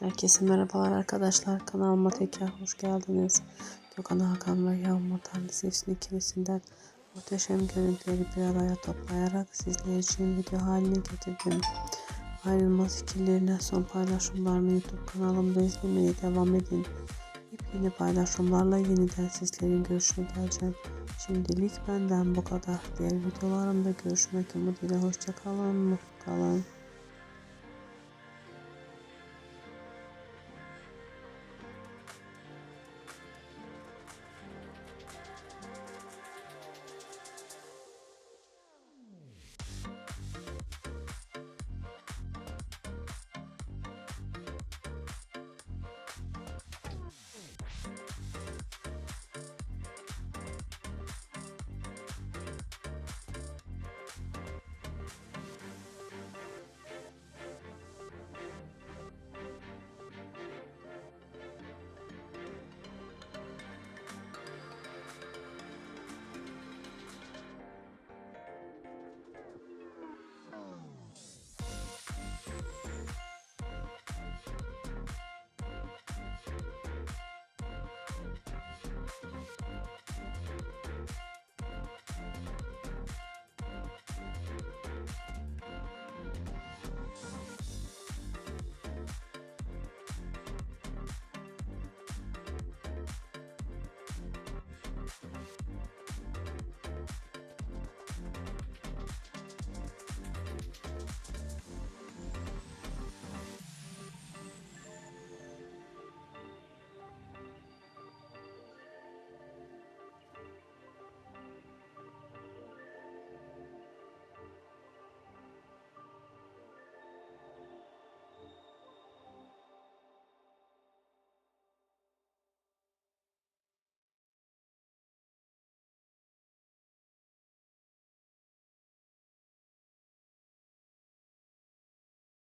Herkese merhabalar arkadaşlar. Kanalıma tekrar hoş geldiniz. Gökhan Hakan ve Yağmur'dan dizisinin ikilisinden muhteşem görüntüleri bir araya toplayarak sizler için video haline getirdim. Ayrılmaz fikirlerine son paylaşımlarını YouTube kanalımda izlemeye devam edin. Yepyeni paylaşımlarla yeniden sizlerin görüşüne geleceğim. Şimdilik benden bu kadar. Diğer videolarımda görüşmek umuduyla hoşçakalın, mutlu kalın.